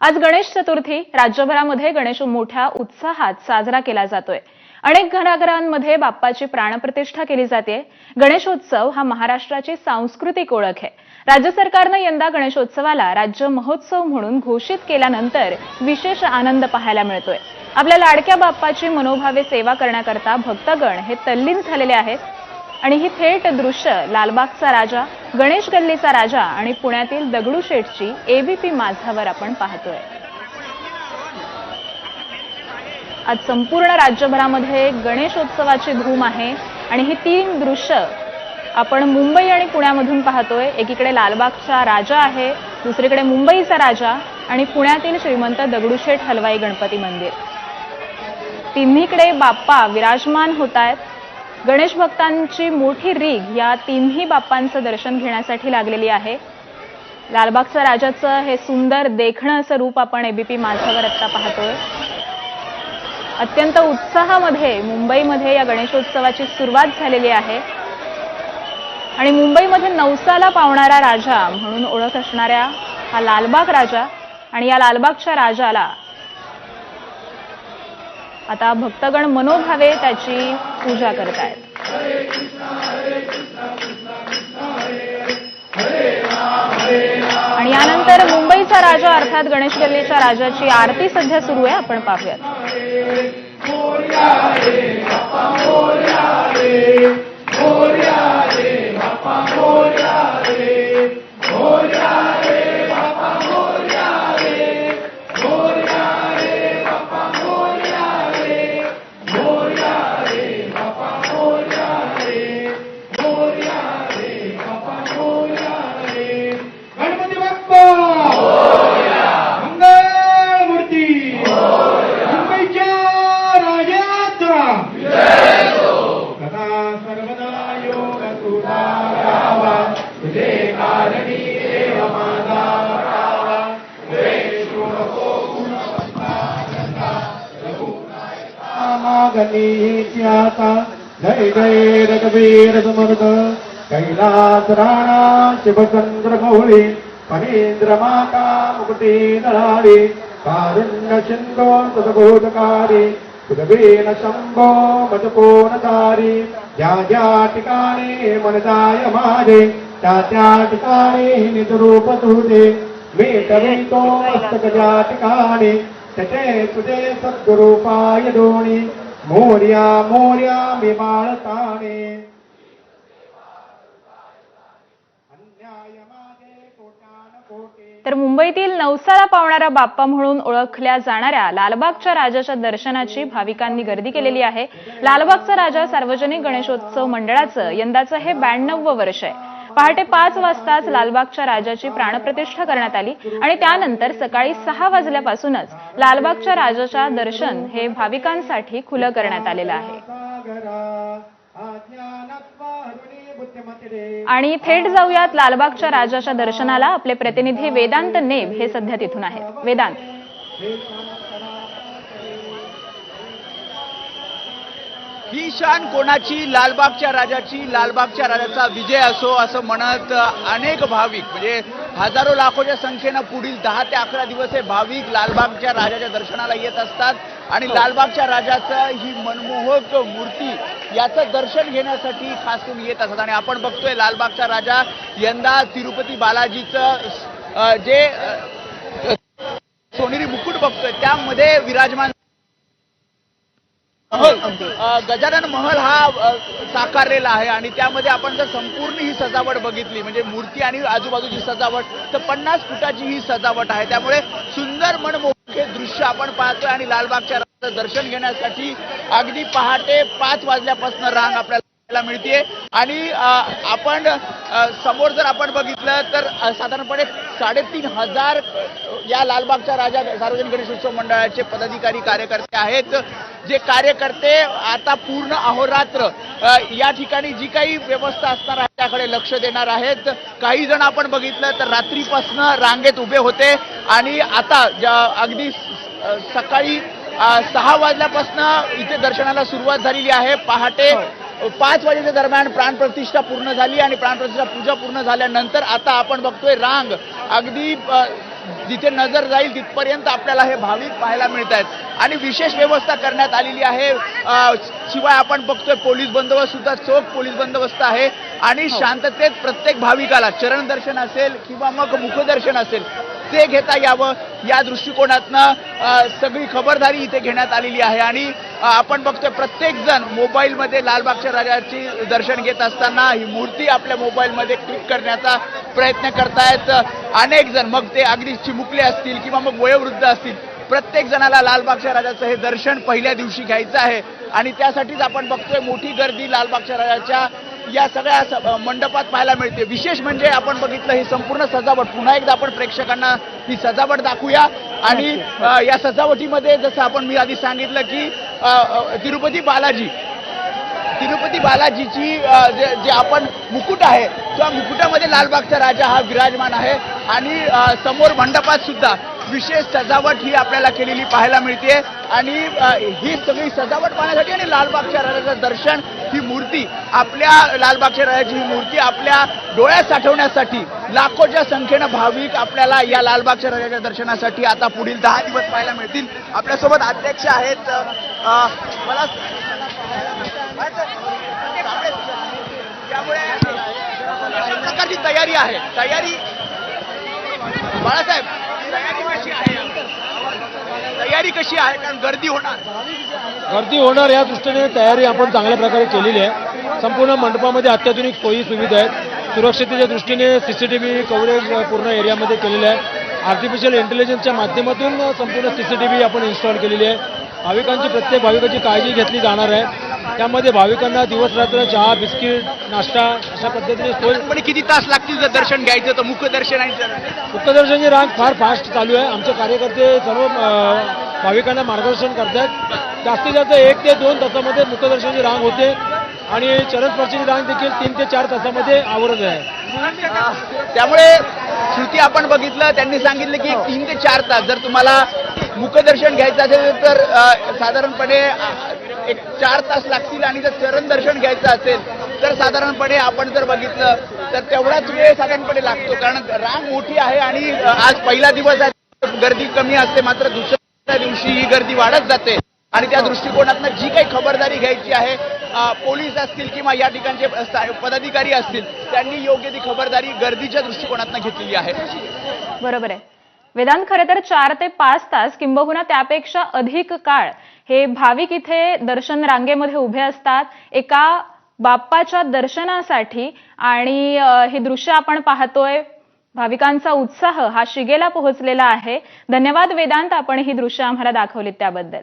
आज गणेश चतुर्थी. राज्यभरामध्ये गणेश मोठ्या उत्साहात साजरा केला जातोय. अनेक घराघरांमध्ये बाप्पाची प्राणप्रतिष्ठा केली जाते. गणेशोत्सव हा महाराष्ट्राची सांस्कृतिक ओळख आहे. राज्य सरकारनं यंदा गणेशोत्सवाला राज्य महोत्सव म्हणून घोषित केल्यानंतर विशेष आनंद पाहायला मिळतोय. आपल्या लाडक्या बाप्पाची मनोभावे सेवा करण्याकरता भक्तगण हे तल्लीन झालेले आहेत. आणि ही थेट दृश्य लालबागचा राजा गणेश गल्लीचा राजा आणि पुण्यातील दगडूशेठची एबीपी माझावर आपण पाहतोय. आज संपूर्ण राज्यभरामध्ये गणेशोत्सवाची धूम आहे आणि ही तीन दृश्य आपण मुंबई आणि पुण्यामधून पाहतोय. एकीकडे लालबागचा राजा आहे दुसरीकडे मुंबईचा राजा आणि पुण्यातील श्रीमंत दगडूशेठ हलवाई गणपती मंदिर. तिन्हीकडे बाप्पा विराजमान होत आहेत गणेश भक्तांची मोठी रीग या तिन्ही बाप्पांचं दर्शन घेण्यासाठी लागलेली आहे. लालबागच्या राजाचं हे सुंदर देखणं असं रूप आपण एबीपी माझ्यावर आत्ता पाहतोय. अत्यंत उत्साहामध्ये मुंबईमध्ये या गणेशोत्सवाची सुरुवात झालेली आहे. आणि मुंबईमध्ये नवसाला पावणारा राजा म्हणून ओळख असणाऱ्या हा लालबाग राजा आणि या लालबागच्या राजाला आता भक्तगण मनोभावे त्याची पूजा करतायत. आणि यानंतर मुंबईचा राजा अर्थात गणेश गल्लीच्या राजाची आरती सध्या सुरू आहे. आपण पाहूयात. नको जय जय रघुवीर समर्थ कैलास राणा शिवचंद्र मौळी फणींद्र माता मुकुटी नळाळी कारुण्य सिंधो सदबोधकारी सुदवीन शंभो मजपोनधारी ज्या ज्या ठिकाणी मनदाय माझे त्या त्या ठिकाणी निजरूप तुझे। मी ठरवितो ठिकाणी त्याचे तुझे सद्गुरु पाय दोणी। मोर्या मोर्या मी तर मुंबईतील नवसाला पावणारा बाप्पा म्हणून ओळखल्या जाणाऱ्या लालबागच्या राजाच्या दर्शनाची भाविकांनी गर्दी केलेली आहे. लालबागचा राजा सार्वजनिक गणेशोत्सव मंडळाचं यंदाचं हे ब्याण्णव वर्ष आहे. पहाटे पाच वाजताच लालबागच्या राजाची प्राणप्रतिष्ठा करण्यात आली आणि त्यानंतर सकाळी सहा वाजल्यापासूनच लालबागच्या राजाच्या दर्शन हे भाविकांसाठी खुलं करण्यात आलेलं आहे. आणि थेट जाऊयात लालबागच्या राजाच्या दर्शनाला. आपले प्रतिनिधी वेदांत नेब हे सध्या तिथून आहेत. वेदांत. ही शान कोणाची? लालबागच्या राजाची. लालबागच्या राजाचा विजय असो असं म्हणत अनेक भाविक म्हणजे हजारो लाखोच्या संख्येनं पुढील दहा ते अकरा दिवस हे भाविक लालबागच्या राजाच्या दर्शनाला येत असतात. आणि लालबागच्या राजाचं ही मनमोहक मूर्ती याचं दर्शन घेण्यासाठी खास करून येत असतात. आणि आपण बघतोय लालबागचा राजा यंदा तिरुपती बालाजीचं जे सोनेरी मुकुट बघतोय त्यामध्ये विराजमान महल गजानन महल हा साकारलेला आहे आणि त्यामध्ये आपण जर संपूर्ण ही सजावट बघितली म्हणजे मूर्ती आणि आजूबाजूची सजावट तर पन्नास फुटाची ही सजावट आहे. त्यामुळे सुंदर मनमोहक हे दृश्य आपण पाहतोय आणि लालबागच्या राजाचं दर्शन घेण्यासाठी अगदी पहाटे पाच वाजल्यापासून रांग आपल्याला मिळते आणि आपण समोर जर आपण बघितलं तर साधारणपणे साडेतीन हजार या लालबागच्या राजा सार्वजनिक गणेशोत्सव मंडळाचे पदाधिकारी कार्यकर्ते आहेत. जे कार्यकर्ते आता पूर्ण अहोरात्र या ठिकाणी जी काही व्यवस्था असणार आहे त्याकडे लक्ष देणार आहेत. काही जण आपण बघितलं तर रात्रीपासून रांगेत उभे होते. आणि आता ज्या- अगदी सकाळी सहा वाजल्यापासून इथे दर्शनाला सुरुवात झालेली आहे. पहाटे हो. पाच वाजेच्या दरम्यान प्राणप्रतिष्ठा पूर्ण झाली आणि प्राणप्रतिष्ठा पूजा पूर्ण झाल्यानंतर आता आपण बघतोय रांग. अगदी जिथे नजर जाईल तिथपर्यंत आपल्याला हे भाविक पाहायला मिळत आहेत आणि विशेष व्यवस्था करण्यात आलेली आहे. शिवाय आपण बघतोय पोलीस बंदोबस्त सुद्धा चोख पोलीस बंदोबस्त आहे. आणि शांततेत प्रत्येक भाविकाला चरण दर्शन असेल किंवा मग मुखदर्शन असेल ते घेता यावं या दृष्टिकोनातनं सगळी खबरदारी इथे घेण्यात आलेली आहे. आणि आपण बघतोय प्रत्येकजण मोबाईलमध्ये लालबागच्या राजाची दर्शन घेत असताना ही मूर्ती आपल्या मोबाईलमध्ये क्लिक करण्याचा प्रयत्न करतायत. अनेक जण मग ते अगदी चिमुकले असतील किंवा मग वयोवृद्ध असतील. प्रत्येक जणाला लालबागच्या राजाचं हे दर्शन पहिल्या दिवशी घ्यायचं आहे. आणि त्यासाठीच आपण बघतोय मोठी गर्दी लालबागच्या राजाच्या या सगळ्या मंडपात पाहायला मिळते. विशेष म्हणजे आपण बघितलं ही संपूर्ण सजावट. पुन्हा एकदा आपण प्रेक्षकांना ही सजावट दाखवूया. आणि या सजावटीमध्ये जसं आपण मी आधी सांगितलं की तिरुपती बालाजी तिरुपती बालाजीची जे जे आपण मुकुट आहे त्या मुकुटामध्ये लालबागचा राजा हा विराजमान आहे. आणि समोर मंडपात सुद्धा विशेष सजावट ही आपल्याला केलेली पाहायला मिळते. आणि ही सगळी सजावट पाहण्यासाठी आणि लालबागच्या राजाचं दर्शन ही मूर्ती आपल्या लालबागच्या राजाची ही मूर्ती आपल्या डोळ्यात साठवण्यासाठी लाखोच्या संख्येनं भाविक आपल्याला या लालबागच्या राजाच्या दर्शनासाठी आता पुढील दहा दिवस पाहायला मिळतील. आपल्यासोबत अध्यक्ष आहेत मला त्यामुळे प्रकारची तयारी आहे. तयारी बाळासाहेब तयारी कशी आहे? कारण गर्दी होणार. गर्दी होणार या दृष्टीने तयारी आपण चांगल्या प्रकारे केलेली आहे. संपूर्ण मंडपामध्ये अत्याधुनिक सोयी सुविधा आहेत. सुरक्षतेच्या दृष्टीने सीसीटीव्ही कव्हरेज पूर्ण एरियामध्ये केलेलं आहे. आर्टिफिशियल इंटेलिजन्सच्या माध्यमातून संपूर्ण सीसीटीव्ही आपण इन्स्टॉल केलेली आहे. भाविकांची प्रत्येक भाविकाची काळजी घेतली जाणार आहे. त्यामध्ये भाविकांना दिवस रात्र चहा बिस्किट नाश्ता अशा पद्धतीने सोय पण किती तास लागतील जर दर्शन घ्यायचं तर? मुखदर्शन आणि जर- मुक्तदर्शनची रांग फार फास्ट चालू आहे. आमचे कार्यकर्ते सर्व भाविकांना मार्गदर्शन करतात जास्तीत जास्त एक ते दोन तासामध्ये मुक्तदर्शनाची रांग होते आणि चरणस्पर्शीची रांग देखील तीन ते चार तासामध्ये आवरत आहे. त्यामुळे श्रुती आपण बघितलं त्यांनी सांगितलं की तीन ते चार तास. जर तुम्हाला मुखदर्शन घ्यायचं असेल तर साधारणपणे एक चार तास लागतील आणि जर चरण दर्शन घ्यायचं असेल तर साधारणपणे आपण जर बघितलं तर तेवढाच वेळ साधारणपणे लागतो. कारण रांग मोठी आहे आणि आज पहिला दिवस आहे. गर्दी कमी असते मात्र दुसऱ्या दिवशी ही गर्दी वाढत जाते. आणि त्या दृष्टिकोनातनं जी काही खबरदारी घ्यायची आहे पोलीस असतील किंवा या ठिकाणचे पदाधिकारी असतील त्यांनी योग्य ती खबरदारी गर्दीच्या दृष्टिकोनातनं घेतलेली आहे. बरोबर आहे. वेदांत खरं तर चार ते पाच तास किंबहुना त्यापेक्षा अधिक काळ हे भाविक इथे दर्शन रांगेमध्ये उभे असतात. एका बाप्पाच्या दर्शनासाठी आणि हे दृश्य आपण पाहतोय. भाविकांचा उत्साह हा शिगेला पोहोचलेला आहे. धन्यवाद वेदांत आपण ही दृश्य आम्हाला दाखवलीत त्याबद्दल.